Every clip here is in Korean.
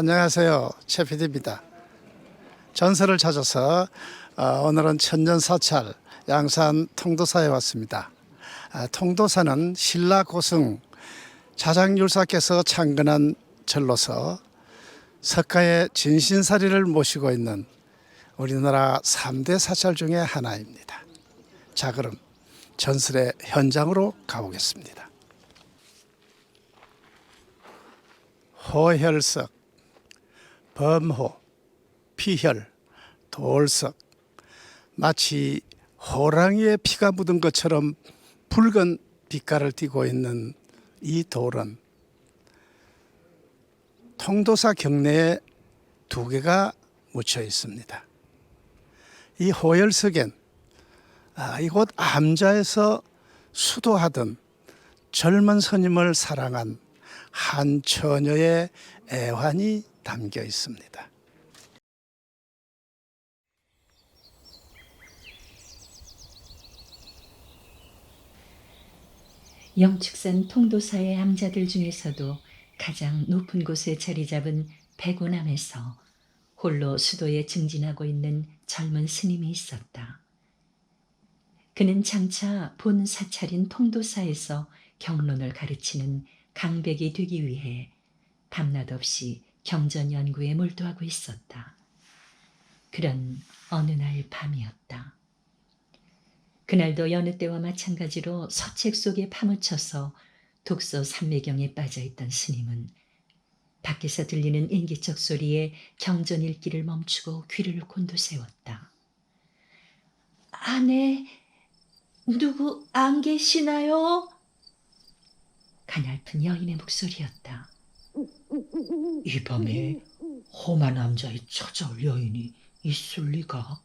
안녕하세요. 최PD입니다. 전설을 찾아서 어, 오늘은 천년사찰 양산 통도사에 왔습니다. 아, 통도사는 신라 고승 자장율사께서 창건한 절로서 석가의 진신사리를 모시고 있는 우리나라 3대 사찰 중의 하나입니다. 자 그럼 전설의 현장으로 가보겠습니다. 호혈석, 범호, 피혈, 돌석 마치 호랑이의 피가 묻은 것처럼 붉은 빛깔을 띠고 있는 이 돌은 통도사 경내에 두 개가 묻혀 있습니다. 이 호열석엔 아, 이곳 암자에서 수도하던 젊은 스님을 사랑한 한 처녀의 애환이 담겨 있습니다. 영축산 통도사의 암자들 중에서도 가장 높은 곳에 자리 잡은 백운암에서 홀로 수도에 증진하고 있는 젊은 스님이 있었다. 그는 장차 본 사찰인 통도사에서 경론을 가르치는 강백이 되기 위해 밤낮 없이 경전 연구에 몰두하고 있었다. 그런 어느 날 밤이었다. 그날도 여느 때와 마찬가지로 서책 속에 파묻혀서 독서 삼매경에 빠져있던 스님은 밖에서 들리는 인기척 소리에 경전 읽기를 멈추고 귀를 곤두세웠다. 안에 누구 안 계시나요? 가냘픈 여인의 목소리였다. 이 밤에 험한 남자의 찾아올 여인이 있을 리가?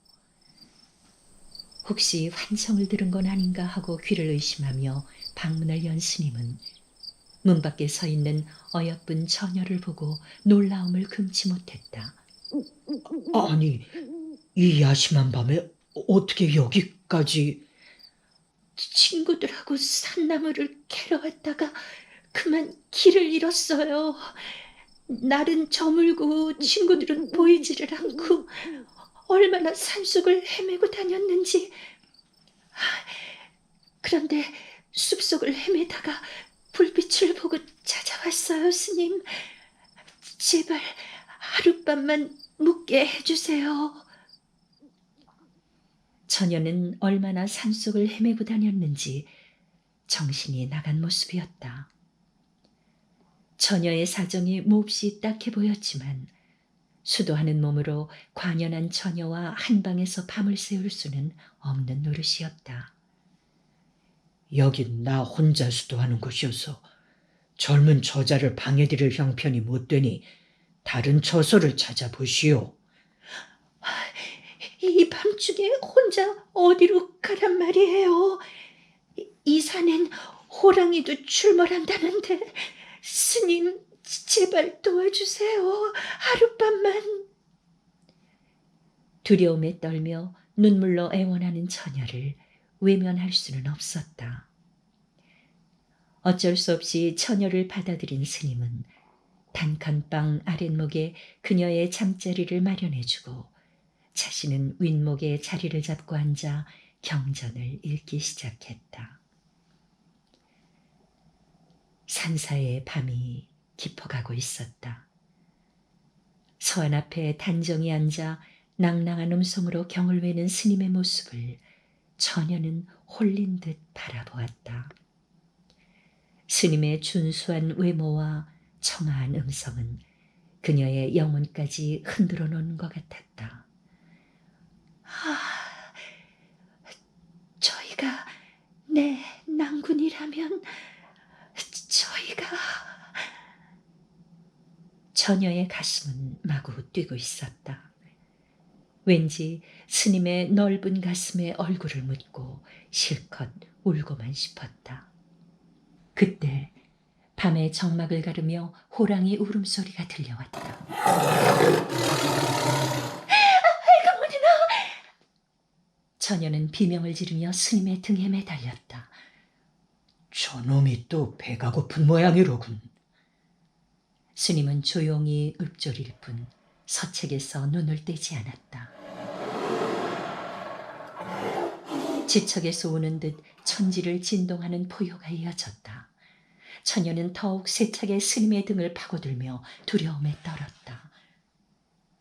혹시 환청을 들은 건 아닌가 하고 귀를 의심하며 방문을 연 스님은 문 밖에 서 있는 어여쁜 처녀를 보고 놀라움을 금치 못했다. 아니, 이 야심한 밤에 어떻게 여기까지? 친구들하고 산나무를 캐러 왔다가 그만 길을 잃었어요. 날은 저물고 친구들은 보이지를 않고 얼마나 산속을 헤매고 다녔는지. 아, 그런데 숲속을 헤매다가 불빛을 보고 찾아왔어요, 스님. 제발 하룻밤만 묵게 해주세요. 처녀는 얼마나 산속을 헤매고 다녔는지 정신이 나간 모습이었다. 처녀의 사정이 몹시 딱해 보였지만 수도하는 몸으로 관연한 처녀와 한 방에서 밤을 새울 수는 없는 노릇이었다. 여긴 나 혼자 수도하는 곳이어서 젊은 저자를 방해드릴 형편이 못 되니 다른 처소를 찾아보시오. 이 밤중에 혼자 어디로 가란 말이에요? 이- 이 산엔 호랑이도 출몰한다는데 스님 제발 도와주세요. 하룻밤만. 두려움에 떨며 눈물로 애원하는 처녀를 외면할 수는 없었다. 어쩔 수 없이 처녀를 받아들인 스님은 단칸방 아랫목에 그녀의 잠자리를 마련해주고 자신은 윗목에 자리를 잡고 앉아 경전을 읽기 시작했다. 산사의 밤이 깊어가고 있었다. 서안 앞에 단정히 앉아 낭낭한 음성으로 경을 외는 스님의 모습을 처녀는 홀린 듯 바라보았다. 스님의 준수한 외모와 청아한 음성은 그녀의 영혼까지 흔들어 놓은 것 같았다. 아, 저희가 내 낭군이라면 저희가 처녀의 가슴은 마구 뛰고 있었다. 왠지 스님의 넓은 가슴에 얼굴을 묻고 실컷 울고만 싶었다. 그때 밤의 정막을 가르며 호랑이 울음소리가 들려왔다. 처녀는 비명을 지르며 스님의 등에 매달렸다. 저놈이 또 배가 고픈 모양이로군. 스님은 조용히 읊조릴 뿐 서책에서 눈을 떼지 않았다. 지척에서 오는 듯 천지를 진동하는 포효가 이어졌다. 처녀는 더욱 세차게 스님의 등을 파고들며 두려움에 떨었다.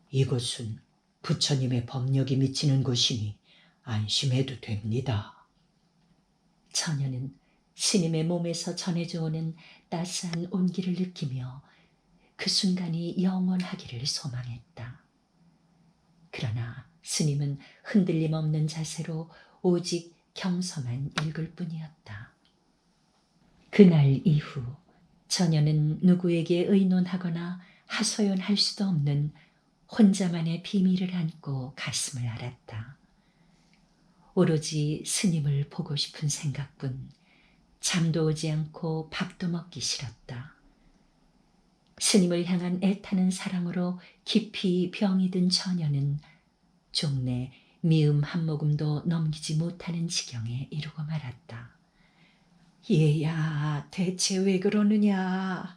이곳은 부처님의 법력이 미치는 곳이니 안심해도 됩니다. 처녀는 스님의 몸에서 전해져 오는 따스한 온기를 느끼며 그 순간이 영원하기를 소망했다. 그러나 스님은 흔들림 없는 자세로 오직 경서만 읽을 뿐이었다. 그날 이후 처녀는 누구에게 의논하거나 하소연할 수도 없는 혼자만의 비밀을 안고 가슴을 앓았다. 오로지 스님을 보고 싶은 생각뿐 잠도 오지 않고 밥도 먹기 싫었다. 스님을 향한 애타는 사랑으로 깊이 병이 든 처녀는 종래 미음 한 모금도 넘기지 못하는 지경에 이르고 말았다. 얘야, 대체 왜 그러느냐?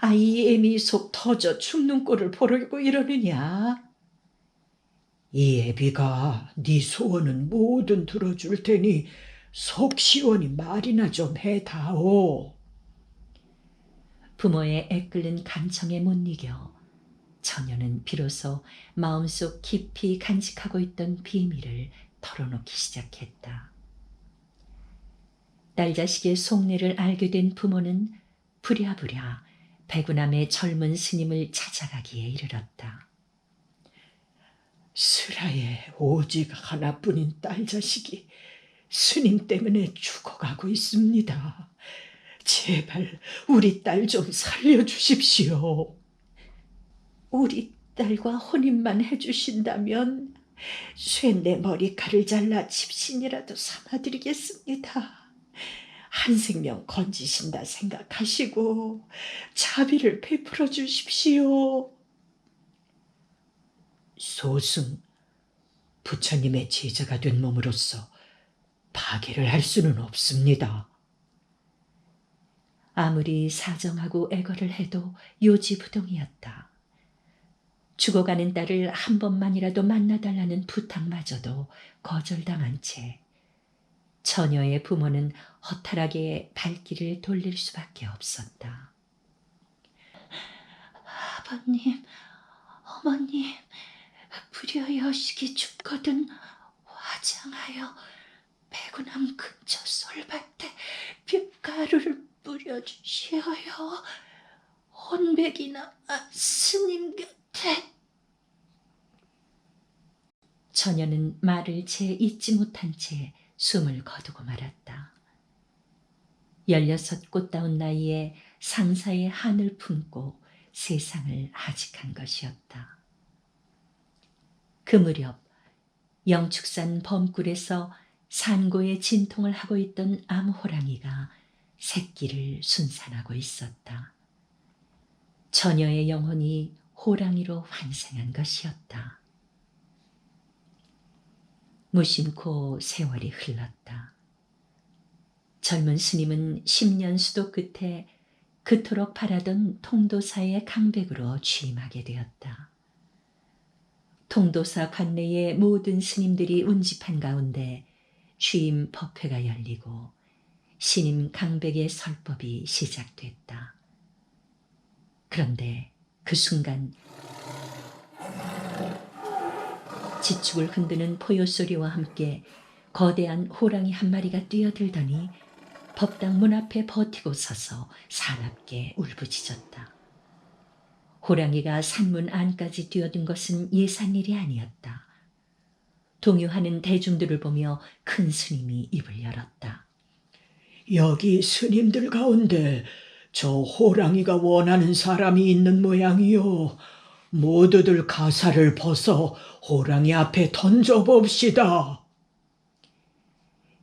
아이 애미 속 터져 죽는 꼴을 보려고 이러느냐? 이 애비가 네 소원은 뭐든 들어줄 테니 속 시원히 말이나 좀 해다오. 부모의 애끓는 간청에 못 이겨 처녀는 비로소 마음속 깊이 간직하고 있던 비밀을 털어놓기 시작했다. 딸 자식의 속내를 알게 된 부모는 부랴부랴 백운함의 젊은 스님을 찾아가기에 이르렀다. 스라의 오직 하나뿐인 딸 자식이 스님 때문에 죽어가고 있습니다. 제발 우리 딸 좀 살려주십시오. 우리 딸과 혼인만 해주신다면 쇠내 머리칼을 잘라 집신이라도 삼아드리겠습니다. 한 생명 건지신다 생각하시고 자비를 베풀어 주십시오. 소승, 부처님의 제자가 된 몸으로서 파괴를 할 수는 없습니다. 아무리 사정하고 애걸을 해도 요지부동이었다. 죽어가는 딸을 한 번만이라도 만나달라는 부탁마저도 거절당한 채 처녀의 부모는 허탈하게 발길을 돌릴 수밖에 없었다. 아버님, 어머님, 불여여식이 춥거든 화장하여 배구남 근처 솔밭에 빗가루를 뿌려주시어요. 혼백이나 스님 곁에. 처녀는 말을 채 잊지 못한 채 숨을 거두고 말았다. 열여섯 꽃다운 나이에 상사의 한을 품고 세상을 하직한 것이었다. 그 무렵 영축산 범굴에서 산고의 진통을 하고 있던 암호랑이가 새끼를 순산하고 있었다. 처녀의 영혼이 호랑이로 환생한 것이었다. 무심코 세월이 흘렀다. 젊은 스님은 10년 수도 끝에 그토록 바라던 통도사의 강백으로 취임하게 되었다. 통도사 관내의 모든 스님들이 운집한 가운데 취임 법회가 열리고 신임 강백의 설법이 시작됐다. 그런데 그 순간 지축을 흔드는 포효 소리와 함께 거대한 호랑이 한 마리가 뛰어들더니 법당 문 앞에 버티고 서서 사납게 울부짖었다. 호랑이가 산문 안까지 뛰어든 것은 예산 일이 아니었다. 동요하는 대중들을 보며 큰 스님이 입을 열었다. 여기 스님들 가운데 저 호랑이가 원하는 사람이 있는 모양이요. 모두들 가사를 벗어 호랑이 앞에 던져봅시다.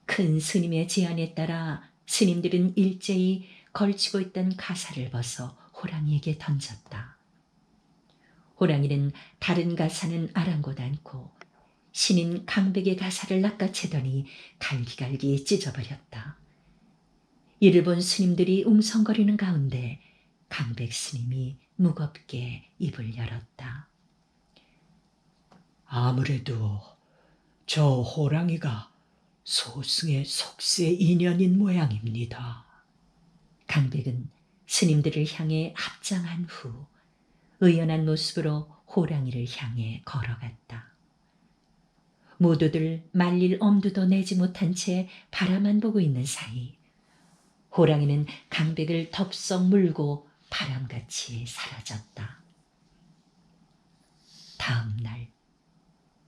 큰 스님의 제안에 따라 스님들은 일제히 걸치고 있던 가사를 벗어 호랑이에게 던졌다. 호랑이는 다른 가사는 아랑곳 않고 신인 강백의 가사를 낚아채더니 갈기갈기 찢어버렸다. 이를 본 스님들이 웅성거리는 가운데 강백 스님이 무겁게 입을 열었다. 아무래도 저 호랑이가 소승의 속세 인연인 모양입니다. 강백은 스님들을 향해 합장한 후 의연한 모습으로 호랑이를 향해 걸어갔다. 모두들 말릴 엄두도 내지 못한 채 바라만 보고 있는 사이 호랑이는 강백을 덥석 물고 바람같이 사라졌다. 다음 날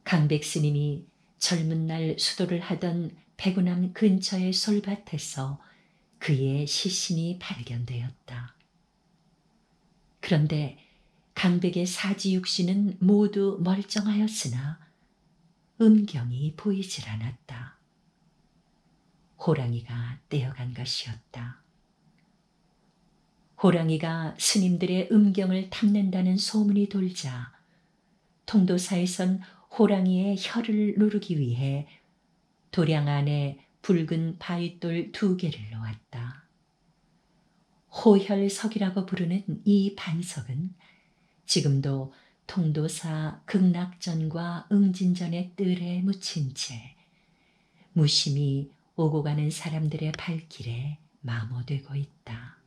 강백 스님이 젊은 날 수도를 하던 백운암 근처의 솔밭에서 그의 시신이 발견되었다. 그런데 강백의 사지육신은 모두 멀쩡하였으나 음경이 보이질 않았다. 호랑이가 떼어간 것이었다. 호랑이가 스님들의 음경을 탐낸다는 소문이 돌자 통도사에선 호랑이의 혀를 누르기 위해 도량 안에 붉은 바위돌 두 개를 놓았다. 호혈석이라고 부르는 이 반석은 지금도 통도사 극락전과 응진전의 뜰에 묻힌 채 무심히 오고 가는 사람들의 발길에 마모되고 있다.